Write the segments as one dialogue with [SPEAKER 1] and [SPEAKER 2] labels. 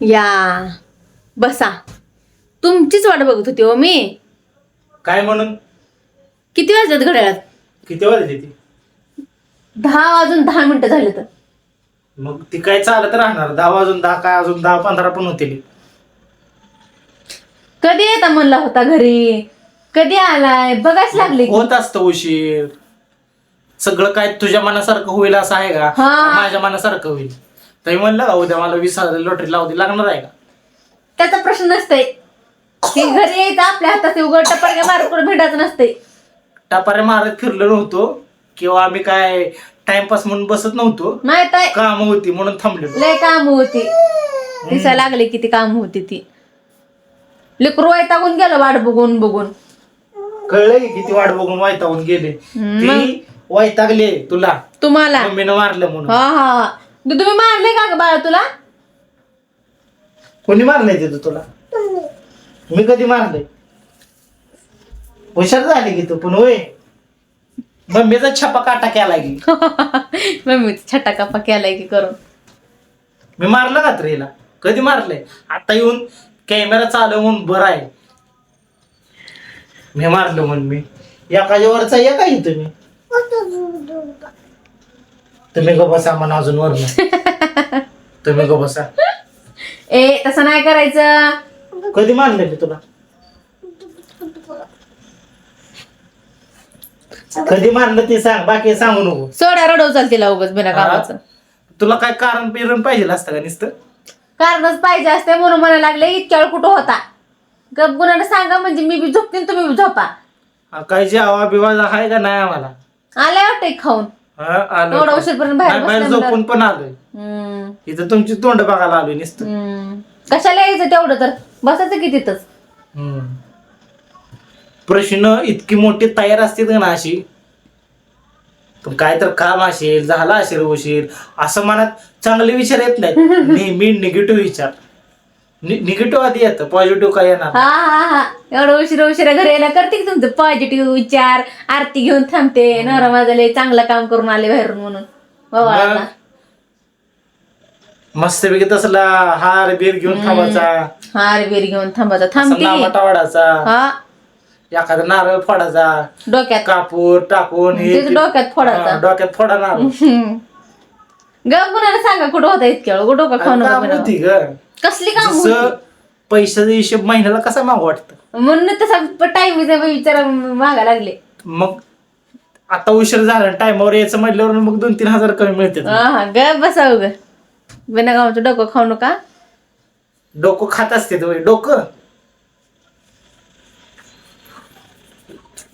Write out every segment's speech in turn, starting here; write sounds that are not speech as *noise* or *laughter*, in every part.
[SPEAKER 1] या. बसा. तुमचीच वाट बघत होती हो मी.
[SPEAKER 2] काय म्हणून?
[SPEAKER 1] किती वाजल्यात घड्याळात?
[SPEAKER 2] किती वाजली ती
[SPEAKER 1] दहा वाजून दहा मिनिटं झाले तर.
[SPEAKER 2] मग ती काय चालत राहणार? दहा वाजून दहा काय अजून दहा पंधरा पण होतील.
[SPEAKER 1] कधी येता म्हणला होता घरी? कधी आलाय? बघाच लागले की.
[SPEAKER 2] होत असतं उशीर. सगळं काय तुझ्या मनासारखं होईल असं आहे का?
[SPEAKER 1] हा.
[SPEAKER 2] का माझ्या मनासारखं होईल. तरी म्हणलं का उद्या मला वीस हजार लॉटरी लावती लागणार आहे का?
[SPEAKER 1] त्याचा प्रश्न नसतंय. ते घरी यायचं आपल्या हातात उघड टपरक्या मार्क भेटायचं नसतंय.
[SPEAKER 2] टापारे मारत फिरलो नव्हतो किंवा आम्ही काय टाइमपास म्हणून बसत नव्हतो.
[SPEAKER 1] माहीत आहे.
[SPEAKER 2] काम होती म्हणून थांबलेलो.
[SPEAKER 1] लय काम होती. दिसायला लागले किती काम होती ती. लेकरू वैतागून गेलं वाट बघून बघून.
[SPEAKER 2] कळलं की किती वाट बघून वैतागून गेले. ती वैतागले तुला.
[SPEAKER 1] तुम्हाला?
[SPEAKER 2] मम्मीनं मारलं म्हणून.
[SPEAKER 1] हा हा. तुम्ही मारले का ग बाळा तुला?
[SPEAKER 2] कोणी मारलंय तिथं तुला? मी कधी मारलंय? हुशार झाली की तू पण होय. मम्मीचा छापा काटा केला की. *laughs*
[SPEAKER 1] मम्मी छटा कापा केलाय की करून.
[SPEAKER 2] मी मारलं का तर हिला? कधी मारलंय? आता येऊन कॅमेरा चालू म्हणून बरं आहे. मी मारलं म्हणून मी. एकाच्या वरचा एक आहे तुम्ही तुम्ही गो बसा म्हणा अजून वर *laughs* तुम्ही गो बसा.
[SPEAKER 1] ए तसं नाही करायचं.
[SPEAKER 2] कधी मारलं मी तुला? कधी मारलं ते सांग बाकी सांगू नको.
[SPEAKER 1] सोड्या रडव चाल तिला उगच बिना कामाचं.
[SPEAKER 2] तुला काय कारण बिरण पाहिजे असतं का नुसतं?
[SPEAKER 1] कारणच पाहिजे असते म्हणून म्हणायला लागले इतक्या वेळ कुठं होता? गप गुणाला सांगा म्हणजे मी बी झोपते आणि तुम्ही बी झोपा.
[SPEAKER 2] हा, काय जे आवा बिवाज आहे का नाही आम्हाला?
[SPEAKER 1] आले वाटते खाऊन.
[SPEAKER 2] हा,
[SPEAKER 1] बाहेर
[SPEAKER 2] झोपून पण आलोय.
[SPEAKER 1] हम्म,
[SPEAKER 2] इथं तुमची तोंड बघायला आलोय नुसतं.
[SPEAKER 1] हम्म. कशाला यायचं तेवढं तर? बसायचं की तिथंच.
[SPEAKER 2] हम्म. प्रश्न इतकी मोठी तयार असतील का ना अशी? पण काय तर काम असेल झाला असेल उशीर असं मनात चांगले विचार येत नाहीत. *laughs* नेहमी निगेटिव्ह विचार. निगेटिव्ह आधी येतं पॉझिटिव्ह काय येणार
[SPEAKER 1] हा हा हा. एवढं उशिरा उशिरा घरी यायला करते की तुमचं? पॉझिटिव्ह विचार आरती घेऊन थांबते. नवरा माझा लय चांगलं काम करून आले बाहेरून म्हणून. बाबा
[SPEAKER 2] मग? मस्तपैकी तसला हार बीर घेऊन थांबायचा.
[SPEAKER 1] हार बीर घेऊन थांबायचा. थांबते. हा.
[SPEAKER 2] एखादा नारळ फोडायचा.
[SPEAKER 1] डोक्यात.
[SPEAKER 2] कापूर टाकून हे
[SPEAKER 1] तेच
[SPEAKER 2] ते-
[SPEAKER 1] डोक्यात फोडायचा.
[SPEAKER 2] हा, डोक्यात फोडा नारळ
[SPEAKER 1] गप कुणाला सांगा कुठं होता इतक्या वेळ? डोकं खाऊ नका
[SPEAKER 2] काम
[SPEAKER 1] बिना.
[SPEAKER 2] होती ग.
[SPEAKER 1] कसली काम
[SPEAKER 2] जसं
[SPEAKER 1] होती?
[SPEAKER 2] पैशाचा हिशोब महिन्याला कसा माग वाटतं?
[SPEAKER 1] म्हणून तसा टाइम विचार मागा लागले.
[SPEAKER 2] मग आता उशीर झाला टायमावर यायचं म्हटल्यावर मग दोन तीन हजार कमी मिळते
[SPEAKER 1] हा बसा उग. बिना गावाचं डोकं खाऊ नका.
[SPEAKER 2] डोकं खात असते तुम्ही डोकं.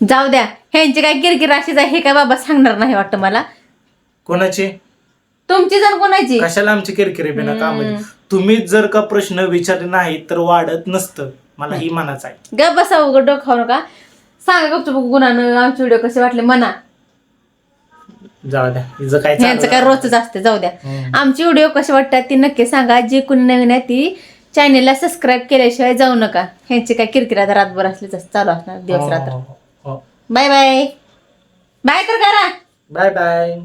[SPEAKER 1] जाऊ द्या. ह्यांची काय किरकिर अशीच आहे हे काय बाबा सांगणार नाही वाटतं मला.
[SPEAKER 2] कोणाची?
[SPEAKER 1] तुमची जण कोणाची.
[SPEAKER 2] कशाला आमची किरकिरी बिना कामाची तुम्हीच जर का प्रश्न विचारले नाही तर वाढत नसतं. मला ही मनाचं आहे.
[SPEAKER 1] गप बसा उघड डोकं खाऊ नका. सांगा गपचूप गुणानं आमचे व्हिडिओ कसे वाटले. म्हणा.
[SPEAKER 2] जाऊ द्या. हिचं काय
[SPEAKER 1] ह्यांचं काय रोजच असते. जाऊ द्या.
[SPEAKER 2] हम्म.
[SPEAKER 1] आमची व्हिडिओ कसे वाटतात ती नक्की सांगा. जे कोणी नवीन आहे ती चॅनेलला सबस्क्राईब केल्याशिवाय जाऊ नका. ह्यांची काय किरकिर आता रातभर असलीच चालू असणार दिवस रात्र
[SPEAKER 2] हो, हो, हो.
[SPEAKER 1] बाय बाय बाय तर करा.
[SPEAKER 2] Bye bye